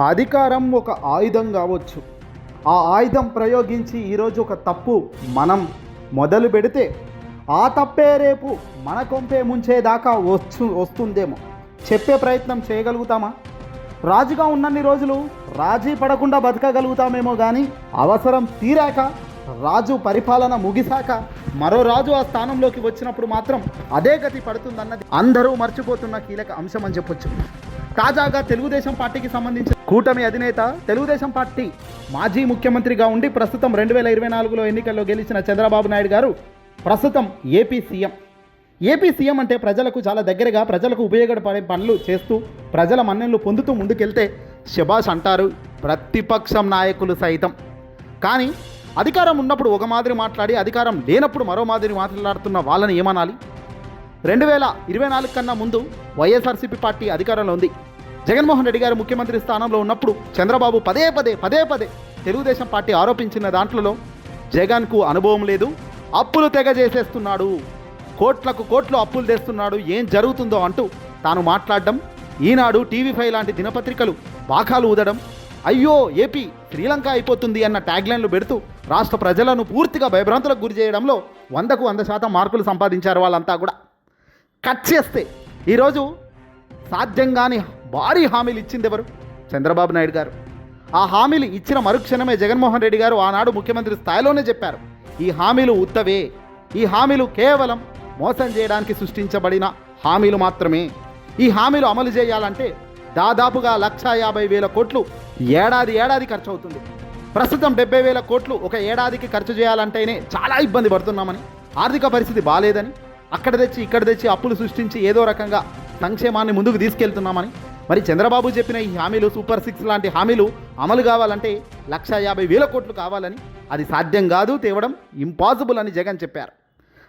అధికారం ఒక ఆయుధం కావచ్చు. ఆ ఆయుధం ప్రయోగించి ఈరోజు ఒక తప్పు మనం మొదలు పెడితే ఆ తప్పే రేపు మన కొంపే ముంచేదాకా వచ్చు వస్తుందేమో. చెప్పే ప్రయత్నం చేయగలుగుతామా? రాజుగా ఉన్నన్ని రోజులు రాజీ పడకుండా బతకగలుగుతామేమో కానీ అవసరం తీరాక రాజు పరిపాలన ముగిశాక మరో రాజు ఆ స్థానంలోకి వచ్చినప్పుడు మాత్రం అదే గతి పడుతుందన్నది అందరూ మర్చిపోతున్న కీలక అంశం అని చెప్పొచ్చు. తాజాగా తెలుగుదేశం పార్టీకి సంబంధించిన కూటమి అధినేత తెలుగుదేశం పార్టీ మాజీ ముఖ్యమంత్రిగా ఉండి ప్రస్తుతం రెండు వేల ఇరవై నాలుగులో ఎన్నికల్లో గెలిచిన చంద్రబాబు నాయుడు గారు ప్రస్తుతం ఏపీ సీఎం. ఏపీ సీఎం అంటే ప్రజలకు చాలా దగ్గరగా ప్రజలకు ఉపయోగపడే పనులు చేస్తూ ప్రజల మన్నెలు పొందుతూ ముందుకెళ్తే శబాష్ అంటారు ప్రతిపక్షం నాయకులు సైతం. కానీ అధికారం ఉన్నప్పుడు ఒక మాదిరి మాట్లాడి అధికారం లేనప్పుడు మరో మాదిరి మాట్లాడుతున్న వాళ్ళని ఏమనాలి? రెండు వేల ఇరవై నాలుగు కన్నా ముందు వైఎస్ఆర్సీపీ పార్టీ అధికారంలో ఉంది. జగన్మోహన్ రెడ్డి గారు ముఖ్యమంత్రి స్థానంలో ఉన్నప్పుడు చంద్రబాబు పదే పదే పదే పదే తెలుగుదేశం పార్టీ ఆరోపించిన దాంట్లో జగన్కు అనుభవం లేదు అప్పులు తెగ చేసేస్తున్నాడు కోట్లకు కోట్లు అప్పులు తెస్తున్నాడు ఏం జరుగుతుందో అంటూ తాను మాట్లాడడం ఈనాడు టీవీ ఫైవ్ లాంటి దినపత్రికలు బాకాలు ఊదడం అయ్యో ఏపీ శ్రీలంక అయిపోతుంది అన్న ట్యాగ్లైన్లు పెడుతూ రాష్ట్ర ప్రజలను పూర్తిగా భయభ్రాంతులకు గురి చేయడంలో వందకు వంద శాతం మార్కులు సంపాదించారు వాళ్ళంతా కూడా. కట్ చేస్తే ఈరోజు సాధ్యంగాని భారీ హామీలు ఇచ్చింది ఎవరు? చంద్రబాబు నాయుడు గారు. ఆ హామీలు ఇచ్చిన మరుక్షణమే జగన్మోహన్ రెడ్డి గారు ఆనాడు ముఖ్యమంత్రి స్థాయిలోనే చెప్పారు. ఈ హామీలు ఉత్తవే. ఈ హామీలు కేవలం మోసం చేయడానికి సృష్టించబడిన హామీలు మాత్రమే. ఈ హామీలు అమలు చేయాలంటే దాదాపుగా లక్ష యాభై వేల కోట్లు ఏడాది ఏడాది ఖర్చు అవుతుంది ప్రస్తుతం డెబ్బై వేల కోట్లు ఒక ఏడాదికి ఖర్చు చేయాలంటేనే చాలా ఇబ్బంది పడుతున్నామని ఆర్థిక పరిస్థితి బాగాలేదని అక్కడ తెచ్చి ఇక్కడ తెచ్చి అప్పులు సృష్టించి ఏదో రకంగా సంక్షేమాన్ని ముందుకు తీసుకెళ్తున్నామని. మరి చంద్రబాబు చెప్పిన ఈ హామీలు సూపర్ సిక్స్ లాంటి హామీలు అమలు కావాలంటే లక్ష యాభై వేల కోట్లు కావాలని అది సాధ్యం కాదు తేవడం ఇంపాసిబుల్ అని జగన్ చెప్పారు.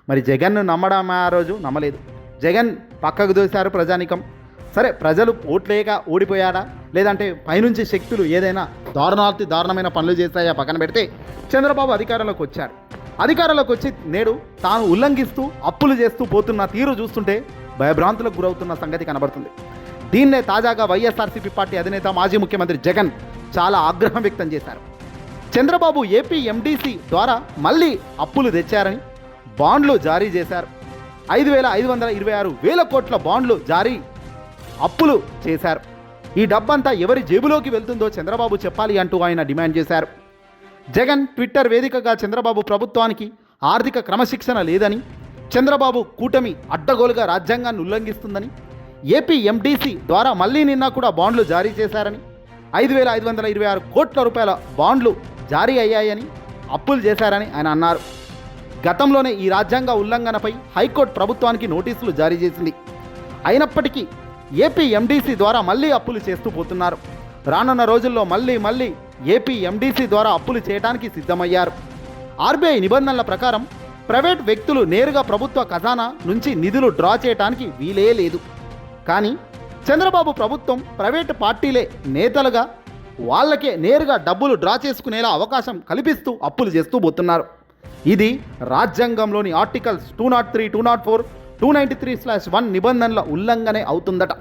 మరి జగన్ను నమ్మడం ఆ రోజు నమ్మలేదు. జగన్ పక్కకు దోశారు ప్రజానికం. సరే ప్రజలు ఓట్లేక ఓడిపోయాడా లేదంటే పైనుంచి శక్తులు ఏదైనా దారుణాతి దారుణమైన పనులు చేస్తాయా పక్కన పెడితే? చంద్రబాబు అధికారంలోకి వచ్చారు. అధికారంలోకి వచ్చి నేడు తాను ఉల్లంఘిస్తూ అప్పులు చేస్తూ పోతున్న తీరు చూస్తుంటే భయభ్రాంతులకు గురవుతున్న సంగతి కనబడుతుంది. దీన్నే తాజాగా వైఎస్ఆర్సీపీ పార్టీ అధినేత మాజీ ముఖ్యమంత్రి జగన్ చాలా ఆగ్రహం వ్యక్తం చేశారు. చంద్రబాబు ఏపీ ఎండీసీ ద్వారా మళ్ళీ అప్పులు తెచ్చారని బాండ్లు జారీ చేశారు. ఐదు వేల ఐదు వందల ఇరవై ఆరు వేల కోట్ల బాండ్లు జారీ అప్పులు చేశారు. ఈ డబ్బంతా ఎవరి జేబులోకి వెళ్తుందో చంద్రబాబు చెప్పాలి అంటూ ఆయన డిమాండ్ చేశారు. జగన్ ట్విట్టర్ వేదికగా చంద్రబాబు ప్రభుత్వానికి ఆర్థిక క్రమశిక్షణ లేదని చంద్రబాబు కూటమి అడ్డగోలుగా రాజ్యాంగాన్ని ఉల్లంఘిస్తుందని ఏపీ ఎండీసీ ద్వారా మళ్ళీ నిన్న కూడా బాండ్లు జారీ చేశారని ఐదు వేల ఐదు వందల ఇరవై ఆరు కోట్ల రూపాయల బాండ్లు జారీ అయ్యాయని అప్పులు చేశారని ఆయన అన్నారు. గతంలోనే ఈ రాజ్యాంగ ఉల్లంఘనపై హైకోర్టు ప్రభుత్వానికి నోటీసులు జారీ చేసింది. అయినప్పటికీ ఏపీ ఎండీసీ ద్వారా మళ్ళీ అప్పులు చేస్తూ పోతున్నారు. రానున్న రోజుల్లో మళ్ళీ మళ్ళీ ఏపీ ఎండీసీ ద్వారా అప్పులు చేయడానికి సిద్ధమయ్యారు. ఆర్బీఐ నిబంధనల ప్రకారం ప్రైవేట్ వ్యక్తులు నేరుగా ప్రభుత్వ ఖజానా నుంచి నిధులు డ్రా చేయడానికి వీలే లేదు కానీ చంద్రబాబు ప్రభుత్వం ప్రైవేట్ పార్టీలే నేతలుగా వాళ్ళకే నేరుగా డబ్బులు డ్రా చేసుకునేలా అవకాశం కల్పిస్తూ అప్పులు చేస్తూ పోతున్నారు. ఇది రాజ్యాంగంలోని articles two not three two not four two ninety three slash one నిబంధనల ఉల్లంఘనే అవుతుందట.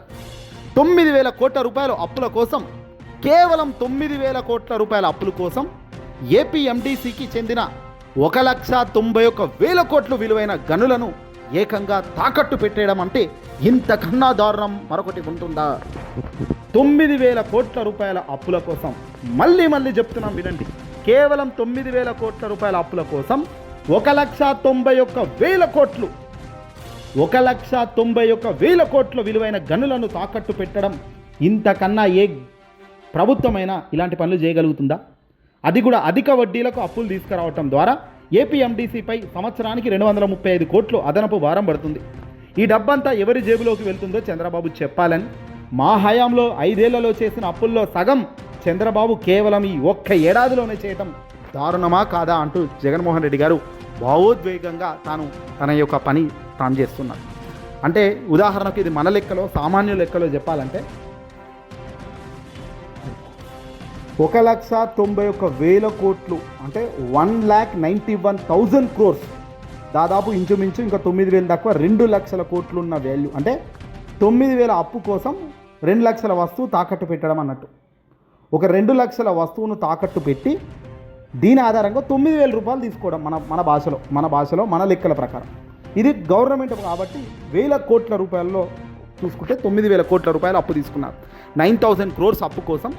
తొమ్మిది వేల కోట్ల రూపాయల అప్పుల కోసం కేవలం తొమ్మిది వేల కోట్ల రూపాయల అప్పుల కోసం ఏపీఎండిసికి చెందిన ఒక లక్ష తొంభై ఒక్క వేల కోట్లు విలువైన గనులను ఏకంగా తాకట్టు పెట్టేయడం అంటే ఇంతకన్నా దారుణం మరొకటి ఉంటుందా? తొమ్మిది వేల కోట్ల రూపాయల అప్పుల కోసం మళ్ళీ మళ్ళీ చెప్తున్నాం వినండి. కేవలం తొమ్మిది వేల కోట్ల రూపాయల అప్పుల కోసం ఒక లక్ష తొంభై ఒక్క వేల కోట్లు ఒక లక్ష తొంభై ఒక్క వేల కోట్ల విలువైన గనులను తాకట్టు పెట్టడం ఇంతకన్నా ఏ ప్రభుత్వమైనా ఇలాంటి పనులు చేయగలుగుతుందా? అది కూడా అధిక వడ్డీలకు అప్పులు తీసుకురావటం ద్వారా ఏపీఎండీసీపై సంవత్సరానికి రెండు వందల ముప్పై ఐదు కోట్లు అదనపు భారం పడుతుంది. ఈ డబ్బంతా ఎవరి జేబులోకి వెళ్తుందో చంద్రబాబు చెప్పాలని మా హయాంలో ఐదేళ్ళలో చేసిన అప్పుల్లో సగం చంద్రబాబు కేవలం ఈ ఒక్క ఏడాదిలోనే చేయటం దారుణమా కాదా అంటూ జగన్మోహన్ రెడ్డి గారు భావోద్వేగంగా తాను తన యొక్క పని తాను చేస్తున్నారు. అంటే ఉదాహరణకు ఇది మన లెక్కలో సామాన్య లెక్కలో చెప్పాలంటే ఒక లక్ష తొంభై ఒక్క వేల కోట్లు అంటే one lakh ninety one thousand crores. దాదాపు ఇంచుమించు ఇంకా తొమ్మిది వేలు తక్కువ రెండు లక్షల కోట్లు ఉన్న వాల్యూ అంటే తొమ్మిది వేల అప్పు కోసం రెండు లక్షల వస్తువు తాకట్టు పెట్టడం అన్నట్టు. ఒక రెండు లక్షల వస్తువును తాకట్టు పెట్టి దీని ఆధారంగా తొమ్మిది వేల రూపాయలు తీసుకోవడం మన మన భాషలో మన భాషలో మన లెక్కల ప్రకారం. ఇది గవర్నమెంట్ కాబట్టి వేల కోట్ల రూపాయల్లో చూసుకుంటే తొమ్మిది వేల కోట్ల రూపాయలు అప్పు తీసుకున్నారు. నైన్ థౌజండ్ క్రోర్స్ అప్పు కోసం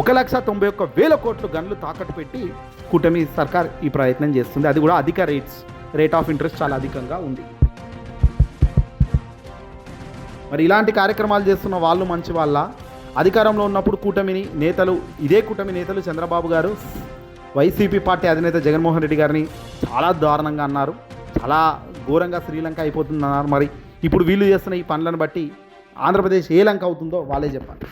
ఒక లక్ష తొంభై ఒక్క వేల కోట్లు గన్లు తాకట్టు పెట్టి కూటమి సర్కార్ ఈ ప్రయత్నం చేస్తుంది. అది కూడా అధిక రేట్స్ రేట్ ఆఫ్ ఇంట్రెస్ట్ చాలా అధికంగా ఉంది. మరి ఇలాంటి కార్యక్రమాలు చేస్తున్న వాళ్ళు మంచి వాళ్ళ. అధికారంలో ఉన్నప్పుడు కూటమిని నేతలు ఇదే కూటమి నేతలు చంద్రబాబు గారు వైసీపీ పార్టీ అధినేత జగన్మోహన్ రెడ్డి గారిని చాలా దారుణంగా అన్నారు. చాలా ఘోరంగా శ్రీలంక అయిపోతుందన్నారు. మరి ఇప్పుడు వీళ్ళు చేస్తున్న ఈ పనులను బట్టి ఆంధ్రప్రదేశ్ ఏ లంక అవుతుందో వాళ్ళే చెప్పాలి.